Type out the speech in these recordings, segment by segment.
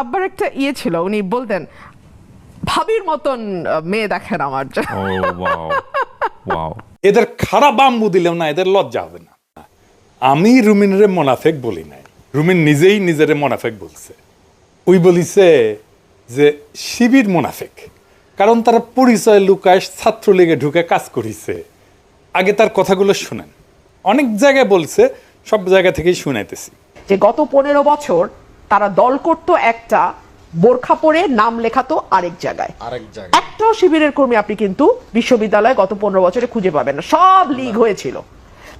আব্বার একটা ইয়ে ছিল উনি বলতেন ভাবির মতন মেয়ে দেখেন আমার ও ওয়াও ওয়াও। এদের খারাপ বাম্বু দিলেও না এদের লজ্জা হবে না। আমি রুমিনের মোনাফেক বলি নাই। রুমিন নিজেই নিজের মোনাফেক বলছে। ওই বলিছে যে শিবির মোনাফেক। কারণ তারা পরিচয় লুকায় ছাত্রলীগে ঢুকে কাজ করিছে। আগে তার কথাগুলো শুনেন। অনেক জায়গায় বলছে সব জায়গা থেকেই শুনাইতেছি। যে গত পনেরো বছর তারা দল করতো একটা বোরখা পরে নাম লেখাতো আরেক জায়গায়। আরেক জায়গায়। একটাও শিবিরের কর্মী আপনি কিন্তু বিশ্ববিদ্যালয়ে গত পনেরো বছরে খুঁজে পাবেন না। সব লিগ হয়েছিল।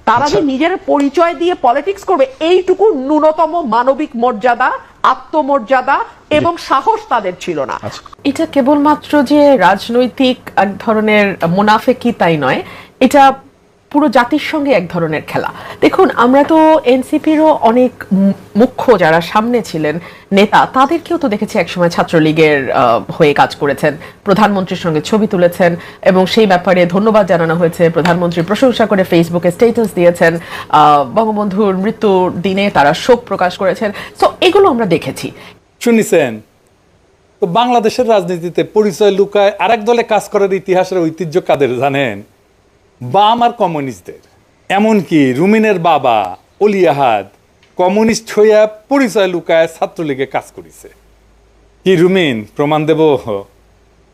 তারা যে নিজের পরিচয় দিয়ে পলিটিক্স করবে এইটুকু ন্যূনতম মানবিক মর্যাদা আত্মমর্যাদা এবং সাহস তাদের ছিল না। এটা কেবলমাত্র যে রাজনৈতিক এক ধরনের মুনাফেকি তাই নয় এটা পুরো জাতির সঙ্গে এক ধরনের খেলা। দেখুন, আমরা তো এনসিপিরও অনেক মুখ্য যারা সামনে ছিলেন নেতা, তাদেরকেও তো দেখেছি একসময় ছাত্রলীগের হয়ে কাজ করেছেন। প্রধানমন্ত্রীর সঙ্গে ছবি তুলেছেন এবং সেই ব্যাপারে ধন্যবাদ জানানো হয়েছে। প্রধানমন্ত্রী প্রশংসা করে ফেসবুকে স্টেটাস দিয়েছেন। বঙ্গবন্ধুর মৃত্যুর দিনে তারা শোক প্রকাশ করেছেন। তো এগুলো আমরা দেখেছি। শুনিছেন? তো বাংলাদেশের রাজনীতিতে পরিচয় লুকায় আরেক দলে কাজ করার ইতিহাসের ঐতিহ্য কাদের জানেন? বাম আর কমিউনিস্টদের। এমনকি রুমিনের বাবা অলিয়াহাদ কমিউনিস্ট হইয়া পরিচয় লুকায় ছাত্রলীগে কাজ করিছে। কি রুমিন, প্রমাণ দেব?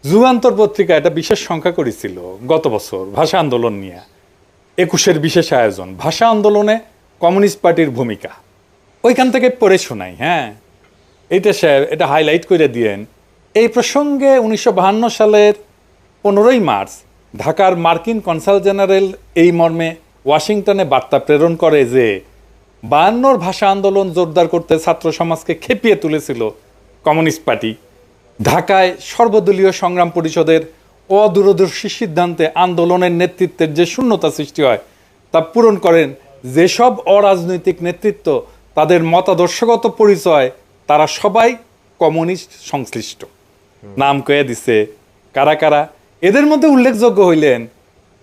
যুগান্তর পত্রিকা একটা বিশেষ সংখ্যা করেছিল গত বছর, ভাষা আন্দোলন নিয়ে। একুশের বিশেষ আয়োজন, ভাষা আন্দোলনে কমিউনিস্ট পার্টির ভূমিকা। ওইখান থেকে পড়ে শোনাই হ্যাঁ। এইটা স্যার, এটা হাইলাইট করে দিয়েন। এই প্রসঙ্গে উনিশশো সালের পনেরোই মার্চ ঢাকার মার্কিন কনসাল জেনারেল এই মর্মে ওয়াশিংটনে বার্তা প্রেরণ করে যে, বায়ান্নর ভাষা আন্দোলন জোরদার করতে ছাত্র সমাজকে খেপিয়ে তুলেছিল কমিউনিস্ট পার্টি। ঢাকায় সর্বদলীয় সংগ্রাম পরিষদের অদূরদর্শী সিদ্ধান্তে আন্দোলনের নেতৃত্বের যে শূন্যতা সৃষ্টি হয়, তা পূরণ করেন যেসব অরাজনৈতিক নেতৃত্ব তাদের মতাদর্শগত পরিচয়, তারা সবাই কমিউনিস্ট সংশ্লিষ্ট। নাম কয়ে দিছে, কারা কারা? এদের মধ্যে উল্লেখযোগ্য হইলেন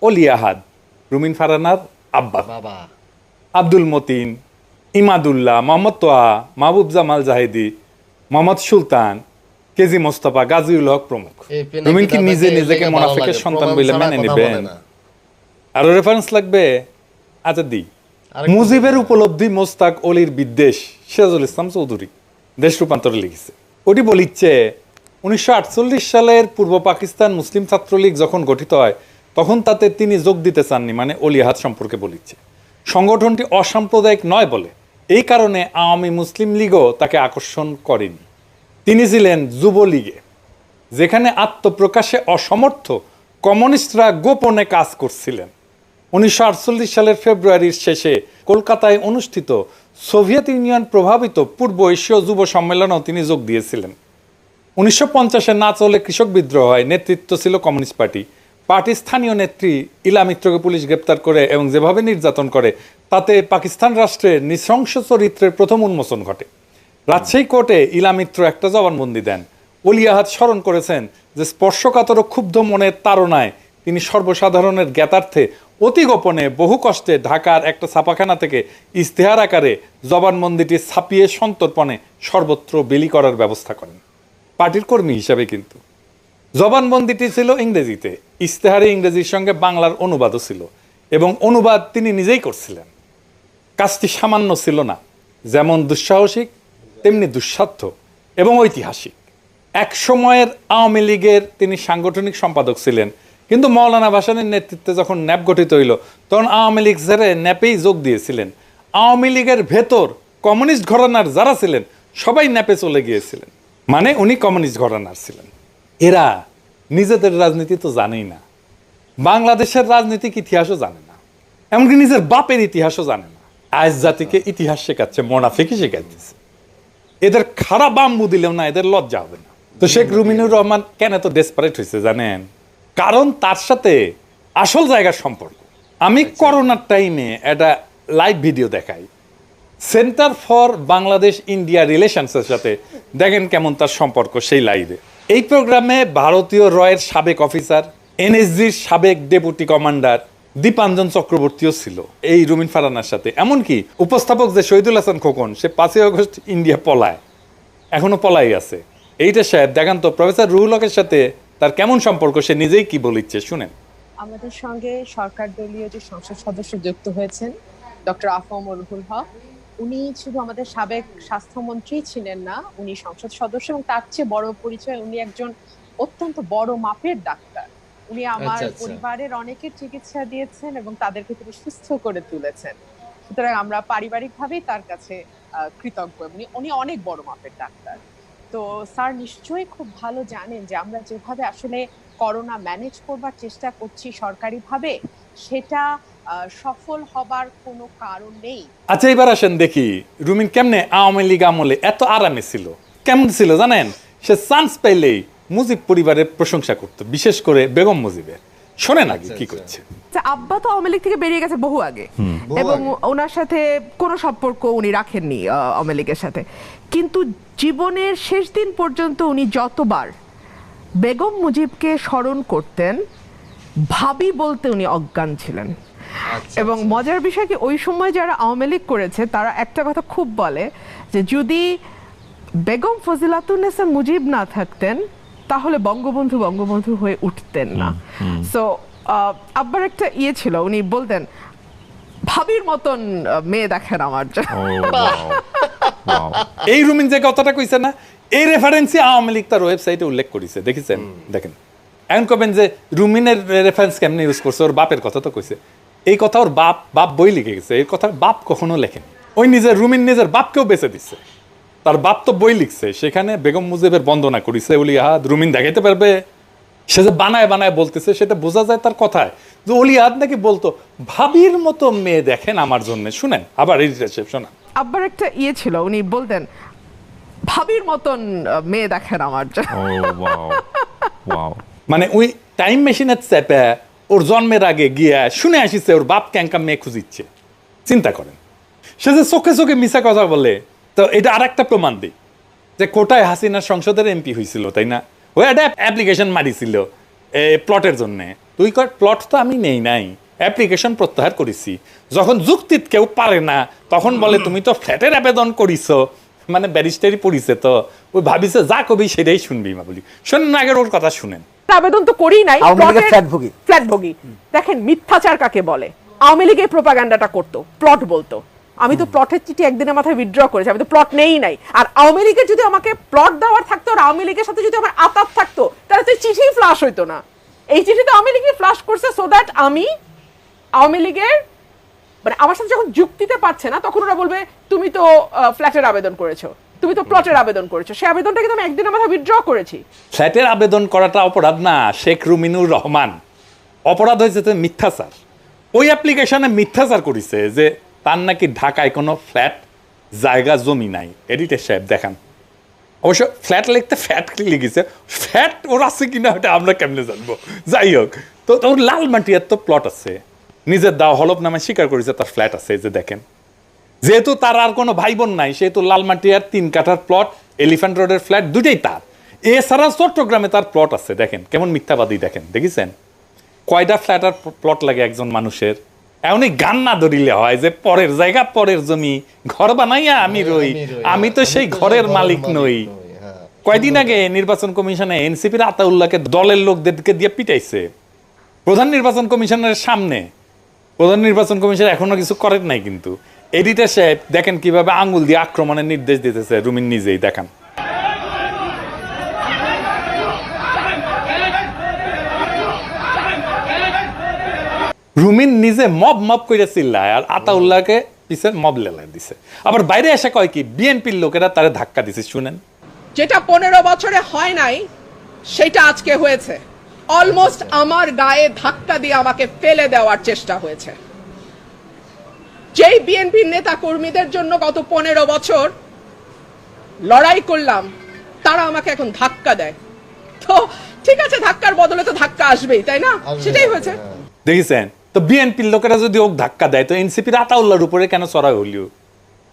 অলি আহাদ রুমিন ফারানার আব্বা বাবা। আব্দুল মতিন ইমাদুল্লাহ মোহাম্মদ তোহা মাহবুব জামাল জাহিদি মোহাম্মদ সুলতান কেজি মোস্তফা গাজীউল হক প্রমুখ। রুমিন কি নিজে নিজেকে মোনাফেকের সন্তান বলে মেনে নেবেন। আরও রেফারেন্স লাগবে? আচ্ছা দি মুজিবের উপলব্ধি মোস্তাক অলির বিদ্বেষ সিরাজুল ইসলাম চৌধুরী। দেশ রূপান্তরে লিখেছে। ওটি বলিচ্ছে উনিশশো আটচল্লিশ সালের পূর্ব পাকিস্তান মুসলিম ছাত্রলীগ যখন গঠিত হয়, তখন তাতে তিনি যোগ দিতে চাননি মানে অলিয়াহাত সম্পর্কে বলিচ্ছে সংগঠনটি অসাম্প্রদায়িক নয় বলে, এই কারণে আওয়ামী মুসলিম লীগও তাকে আকর্ষণ করেনি। তিনি ছিলেন যুবলীগে, যেখানে আত্মপ্রকাশে অসমর্থ কমিউনিস্টরা গোপনে কাজ করছিলেন। উনিশশো আটচল্লিশ সালের ফেব্রুয়ারির শেষে কলকাতায় অনুষ্ঠিত সোভিয়েত ইউনিয়ন প্রভাবিত পূর্ব এশীয় যুব সম্মেলনেও তিনি যোগ দিয়েছিলেন। উনিশশো পঞ্চাশে না চলে কৃষক বিদ্রোহ হয়, নেতৃত্ব ছিল কমিউনিস্ট পার্টি। পার্টির স্থানীয় নেত্রী ইলা মিত্রকে পুলিশ গ্রেপ্তার করে এবং যেভাবে নির্যাতন করে, তাতে পাকিস্তান রাষ্ট্রের নৃশংস চরিত্রের প্রথম উন্মোচন ঘটে। রাজশাহী কোর্টে ইলা মিত্র একটা জবানবন্দি দেন। অলিয়াহাত স্মরণ করেছেন যে স্পর্শকাতর ক্ষুব্ধ মনের তাড়নায় তিনি সর্বসাধারণের জ্ঞাতার্থে অতি গোপনে বহু কষ্টে ঢাকার একটা ছাপাখানা থেকে ইশতেহার আকারে জবানবন্দিটি ছাপিয়ে সন্তর্পণে সর্বত্র বিলি করার ব্যবস্থা করেন। পার্টির কর্মী হিসাবে কিন্তু। জবানবন্দিটি ছিল ইংরেজিতে ইস্তেহারে ইংরেজির সঙ্গে বাংলার অনুবাদও ছিল এবং অনুবাদ তিনি নিজেই করছিলেন। কাজটি সামান্য ছিল না, যেমন দুঃসাহসিক, তেমনি দুঃসাধ্য এবং ঐতিহাসিক। এক সময়ের আওয়ামী লীগের তিনি সাংগঠনিক সম্পাদক ছিলেন, কিন্তু মৌলানা ভাসানের নেতৃত্বে যখন ন্যাপ গঠিত হইল, তখন আওয়ামী লীগ ছেড়ে ন্যাপেই যোগ দিয়েছিলেন। আওয়ামী লীগের ভেতর কমিউনিস্ট ঘরানার যারা ছিলেন, সবাই ন্যাপে চলে গিয়েছিলেন। মানে উনি কমিউনিস্ট ঘরানার ছিলেন। এরা নিজেদের রাজনীতি তো জানেই না। বাংলাদেশের রাজনৈতিক ইতিহাসও জানে না। এমনকি নিজের বাপের ইতিহাসও জানে না। আজ জাতিকে ইতিহাস শেখাচ্ছে মোনাফিকই শেখাইতেছে। এদের খারাপ বাম্বু দিলেও না এদের লজ্জা হবে না। তো শেখ রুমিনুর রহমান কেন এত ডেসপারেট হয়েছে জানেন? কারণ তার সাথে আসল জায়গার সম্পর্ক। আমি করোনার টাইমে একটা লাইভ ভিডিও দেখাই। সেন্টার ফর বাংলাদেশ ইন্ডিয়া রিলেশনসের সাথে। দেখেন কেমন তার সম্পর্ক সেই লাইভে এই প্রোগ্রামে ভারতীয় রয়ের সাবেক অফিসার, এনএসজির সাবেক ডেপুটি কমান্ডার দীপাঞ্জন চক্রবর্তীও ছিল এই রুমিন ফারানার সাথে। এমনকি উপস্থাপক যে শহীদুল হাসান খোকন, সে পাঁচই আগস্ট ইন্ডিয়া পলায়। এখনও পলাই আছে। এইটা সাহেব, দেখান তো, প্রফেসর রুহুল হকের সাথে তার কেমন সম্পর্ক, সে নিজেই কি বলিচ্ছে শুনেন। আমাদের সঙ্গে সরকার দলীয় যে সংসদ সদস্য যুক্ত হয়েছেন, ডক্টর আফম রুহুল হক উনি শুধু আমাদের সাবেক স্বাস্থ্যমন্ত্রী ছিলেন না উনি সংসদ সদস্য এবং তার চেয়ে বড় পরিচয় উনি একজন অত্যন্ত বড় মাপের ডাক্তার। উনি আমার আচ্ছা, আচ্ছা। পরিবারের অনেকের চিকিৎসা দিয়েছেন এবং তাদেরকে তিনি সুস্থ করে তুলেছেন। সুতরাং আমরা পারিবারিকভাবেই তার কাছে কৃতজ্ঞ উনি উনি অনেক বড় মাপের ডাক্তার। তো স্যার নিশ্চয়ই খুব ভালো জানেন যে আমরা যেভাবে আসলে করোনা ম্যানেজ করবার চেষ্টা করছি সরকারিভাবে সেটা সফল হবার কোনো কারণ নেই। আচ্ছা এবার আসেন দেখি রুমিন কেমনে আওয়ামী লীগ আমলে এত আরামে ছিল? কেমন ছিল জানেন? সে চান্স পাইলেই মুজিব পরিবারের প্রশংসা করতো বিশেষ করে বেগম মুজিবের। শোনেন আগে কি আচ্ছা, করছে। আচ্ছা, আব্বা তো আওয়ামী লীগ থেকে বেরিয়ে গেছে বহু আগে। এবং ওনার সাথে কোনো সম্পর্ক উনি রাখেননি আহ, আওয়ামী লীগের সাথে। কিন্তু জীবনের শেষ দিন পর্যন্ত উনি যতবার বেগম মুজিবকে স্মরণ করতেন ভাবি বলতে উনি অজ্ঞান ছিলেন। আচ্ছা, এবং মজার বিষয় কি ওই সময় যারা আওয়ামী লীগ করেছে তারা একটা কথা খুব বলে যে যদি বেগম ফজিলাতুন্নেসা মুজিব না থাকতেন তাহলে বঙ্গবন্ধু বঙ্গবন্ধু হয়ে উঠতেন না। সো আব্বার একটা ইয়ে ছিল উনি বলতেন ভাবির মতন মেয়ে দেখেন আমার. এই রুমিন যে কথাটা কইছে না এই রেফারেন্সে আওয়ামী লীগ তার ওয়েবসাইটে উল্লেখ করেছে দেখেছেন? দেখেন। এখন কবেন যে রুমিনের রেফারেন্স কেমনে ইউজ করছে ওর বাপের কথা তো কইছে। এই কথা ওর বাপ বাপ বই লিখে গেছে এই কথা বাপ কখনো লেখেন। ওই নিজের রুমিন নিজের বাপকেও বেঁচে দিচ্ছে তার বাপ তো বই লিখছে সেখানে বেগম মুজিবের বন্দনা করিছে বলি আহাদ রুমিন দেখাইতে পারবে। সে যে বানায় বানায় বলতেছে সেটা বোঝা যায় তার কথায়। যে অলিয়াদ নাকি বলতো ভাবির মতো মেয়ে দেখেন আমার জন্য। শুনেন আবার এই শোনা আবার একটা ইয়ে ছিল উনি বলতেন ভাবির মতন মেয়ে দেখেন আমার জন্য. মানে ওই টাইম মেশিনের চেপে ওর জন্মের আগে গিয়া শুনে আসিছে, ওর বাপ ক্যাঙ্কা মেয়ে খুঁজিচ্ছে। চিন্তা করেন। সে যে চোখে চোখে মিশা কথা বলে, তো এটা আর একটা প্রমাণ দিই। যে কোটায় হাসিনার সংসদের এমপি হয়েছিল তাই না? ওই একটা অ্যাপ্লিকেশন মারিছিল, এ, প্লটের জন্যে। তুই কর প্লট তো আমি নেই নাই, অ্যাপ্লিকেশন প্রত্যাহার করেছি। যখন যুক্তিত কেউ পারে না, তখন বলে, তুমি তো ফ্ল্যাটের আবেদন করিছো মানে ব্যারিস্টারি পড়িছে তো ওই ভাবিছে যা কবি সেটাই শুনবি মা বলি শোনেন আগের ওর কথা শুনেন। আবেদন তো করি নাই ফ্ল্যাটভোগী। ফ্ল্যাটভোগী। দেখেন মিথ্যাচার কাকে বলে? আওয়ামী লীগের প্রোপাগান্ডাটা করতো প্লট বলতো। আমি তো প্লটের চিঠি একদিনের মাথায় উইথড্র করেছি আমি তো প্লট নেই নাই। আর আওয়ামী লীগের যদি আমাকে প্লট দেওয়ার থাকতো আর আওয়ামী লীগের সাথে যদি আমার আতাত থাকতো তাহলে তো চিঠি ফ্লাশ হইতো না। এই চিঠি তো আওয়ামী লীগই ফ্লাশ করছে সো দ্যাট আমি আওয়ামী লীগের মানে আমার সাথে যখন যুক্তিতে পারছে না তখন ওরা বলবে তুমি তো ফ্ল্যাটের আবেদন করেছ। তুমি তো প্লটের আবেদন করেছ। সেই আবেদনটা কিন্তু আমি একদিনের মাথায় উইথড্র করেছি। ফ্ল্যাটের আবেদন করাটা অপরাধ না শেখ রুমিনুর রহমান। অপরাধ হয়েছে তো মিথ্যাচার। ওই অ্যাপ্লিকেশনে মিথ্যাচার করেছে যে তার নাকি ঢাকায় কোনো ফ্ল্যাট জায়গা জমি নাই। এডিটের সাহেব দেখান। অবশ্য ফ্ল্যাট লিখতে ফ্যাট লিখেছে? ফ্যাট ওর আছে কিনা ওটা আমরা কেমনে জানব? যাই হোক তো ওর লাল মাটিয়ার তো প্লট আছে। নিজের দাও হলফ নামে স্বীকার করেছে তার ফ্ল্যাট আছে এই যে দেখেন। যেহেতু তার আর কোনো ভাই বোন নাই সেহেতু লালমাটিয়ার তিন কাঠার প্লট এলিফ্যান্ট রোডের ফ্ল্যাট দুইটাই তার। এছাড়া চট্টগ্রামে তার প্লট আছে দেখেন কেমন মিথ্যাবাদী দেখেন দেখেছেন? কয়টা ফ্ল্যাট আর প্লট লাগে একজন মানুষের? এমনই গান না ধরিলে হয় যে পরের জায়গা পরের জমি। ঘর বানাইয়া আমি রই আমি তো সেই ঘরের মালিক নই। হ্যাঁ। কয়দিন আগে নির্বাচন কমিশনে এনসিপির আতাউল্লাহকে দলের লোকদেরকে দিয়ে পিটাইছে। প্রধান নির্বাচন কমিশনের সামনে। প্রধান নির্বাচন কমিশন এখনও কিছু করেন নাই কিন্তু। এডিটার সাহেব, দেখেন কীভাবে আঙ্গুল দিয়ে আক্রমণের নির্দেশ দিতেছে, রুমিন নিজেই, দেখান। রুমিন নিজে মব মব করে চিল্লায় আর আতাউল্লাহকে পিছে মব লেলাই দিছে। আবার বাইরে এসে কয় কি, বিএনপির লোকেরা তারে ধাক্কা দিছে, শুনেন। যেটা পনেরো বছরে হয় নাই, সেটা আজকে হয়েছে। অলমোস্ট আমার গায়ে ধাক্কা দিয়ে আমাকে ফেলে দেওয়ার চেষ্টা হয়েছে। যেই বিএনপির নেতা কর্মীদের জন্য গত পনেরো বছর লড়াই করলাম তারা আমাকে এখন ধাক্কা দেয়। তো ঠিক আছে ধাক্কার বদলে তো ধাক্কা আসবেই তাই না? সেটাই হয়েছে। হ্যাঁ। দেখেছেন তো বিএনপির লোকেরা যদি ওক ধাক্কা দেয় তো এনসিপির আতাউল্লাহর উপরে কেন চড়াই হলিও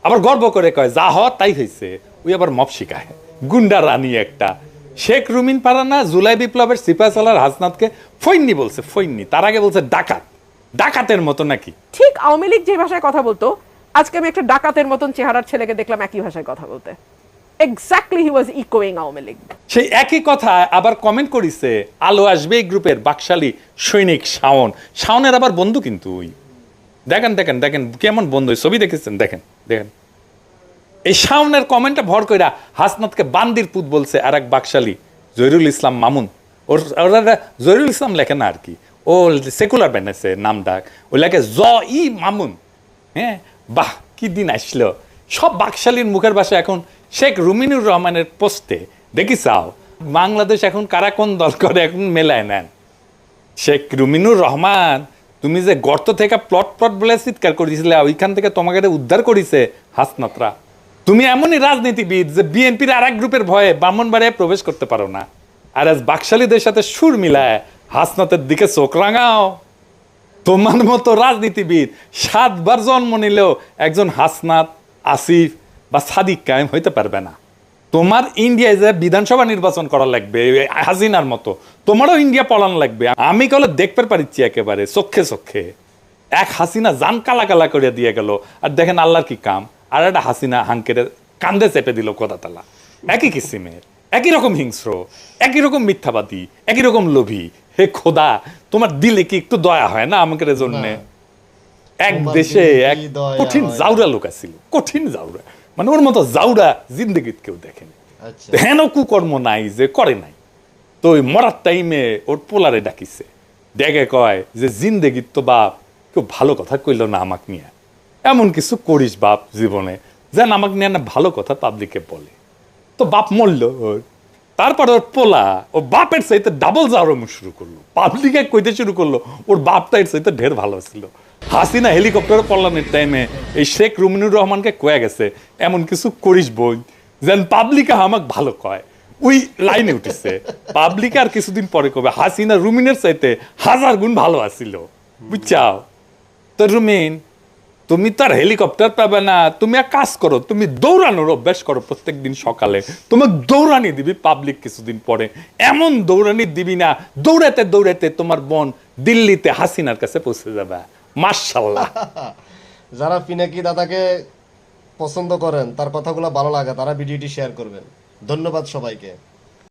আবার গর্ব করে কয় যা হওয়ার তাই হয়েছে ওই আবার মপ শিখায় গুন্ডা রানী একটা। শেখ রুমিন পারানা জুলাই বিপ্লবের সিপাহ সালার হাসনাতকে ফৈন্নি বলছে ফৈন্নি তার আগে বলছে ডাকাত। ডাকাতের মতো নাকি? ঠিক আওয়ামী লীগ যে ভাষায় কথা বলতো আজকে আমি একটা ডাকাতের মতন চেহারার ছেলেকে দেখলাম একই ভাষায় কথা বলতে। এক্স্যাক্টলি হি ওয়াজ ইকোয়িং আওয়ামী লীগ। সেই একই কথা আবার কমেন্ট করিছে আলো আসবে এই গ্রুপের বাকশালী সৈনিক শাওন। শাওনের আবার বন্ধু কিন্তু ওই। দেখেন দেখেন দেখেন কেমন বন্ধু ছবি দেখেছেন? দেখেন দেখেন। এই শাওনের কমেন্টে ভর কইরা হাসনাতকে বান্দির পুত বলছে আর এক বাকশালী, জহিরুল ইসলাম মামুন। ওর ওরা জহিরুল ইসলাম লেখে না আর কি। ও সেকুলার বানাইছে নাম ডাক ও লেখে জ ই মামুন। হ্যাঁ? বাহ, কি দিন আসলো। সব বাকশালীর মুখের ভাষা এখন শেখ রুমিনুর রহমানের পোস্টে। দেখি চাও, বাংলাদেশ এখন কারা কোন দল করে এখন মেলায় নেন? শেখ রুমিনুর রহমান, তুমি যে গর্ত থেকে প্লট প্লট বলে চিৎকার করেছিলে, ওইখান থেকে তোমাকে উদ্ধার করেছে হাসনাতরা। তুমি এমনই রাজনীতিবিদ যে বিএনপির আর এক গ্রুপের ভয়ে ব্রাহ্মণবাড়িয়ায় প্রবেশ করতে পারো না। আর আজ বাকশালীদের সাথে সুর মিলায় হাসনাতের দিকে চোখ রাঙাও। তোমার মতো রাজনীতিবিদ সাতবার জন্ম নিলেও একজন হাসনাত, আসিফ বা সাদিক কায়েম হইতে পারবে না। তোমার ইন্ডিয়ায় যে বিধানসভা নির্বাচন করা লাগবে হাসিনার মতো, তোমারও ইন্ডিয়া পলান লাগবে। আমি কলে দেখতে পারিচ্ছি একেবারে চক্ষে চক্ষে এক হাসিনা জান কালা কালা করে দিয়ে গেল, আর দেখেন আল্লাহর কি কাম। আর একটা হাসিনা হাঙ্কের কান্দে চেপে দিল কোদাতালা একই কিসিমের একই রকম হিংস্র একই রকম মিথ্যাবাদী একই রকম লোভী। হে খোদা তোমার দিলে কি একটু দয়া হয় না আমাকে জন্য? এক দেশে এক কঠিন জাউরা লোক আছিল কঠিন জাউরা। মানে ওর মতো জাউরা জিন্দগিত কেউ দেখেনি। আচ্ছা। হেন কুকর্ম নাই যে করে নাই। তো ওই মরার টাইমে ওর পোলারে ডাকিছে। দেখে কয় যে জিন্দেগির তো বা কেউ ভালো কথা কইল না আমাক নিয়ে। এমন কিছু করিস বাপ জীবনে, যেন আমাকে নিয়ে না ভালো কথা পাবলিকে বলে। তো বাপ মরল ওর তারপর ওর পোলা ও বাপের চাইতে ডাবল জাউরামো শুরু করল। পাবলিকে কইতে শুরু করল, ওর বাপটা এর চাইতে ঢের ভালো ছিল। হাসিনা হেলিকপ্টার পল্লানের টাইমে এই শেখ রুমিনুর রহমানকে কয়ে গেছে, এমন কিছু করিস বই, যেন পাবলিকে আমাক ভালো কয়। ওই লাইনে উঠেছে। পাবলিক আর কিছুদিন পরে কবে? হাসিনা রুমিনের চাইতে হাজার গুণ ভালো আসিল বুঝছাও? তো রুমিন তুমি তার হেলিকপ্টার পাবে না। তুমি এক কাজ করো, তুমি দৌড়ানোর অভ্যাস করো প্রত্যেক দিন সকালে। তোমাকে দৌড়ানি দিবি পাবলিক কিছুদিন পরে। এমন দৌড়ানি দিবি না, দৌড়াতে দৌড়াতে তোমার বোন দিল্লিতে হাসিনার কাছে পৌঁছে যাবে। মার্শাল্লাহ যারা পিনাকি দাদাকে পছন্দ করেন, তার কথাগুলো ভালো লাগে, তারা ভিডিওটি শেয়ার করবেন। ধন্যবাদ সবাইকে।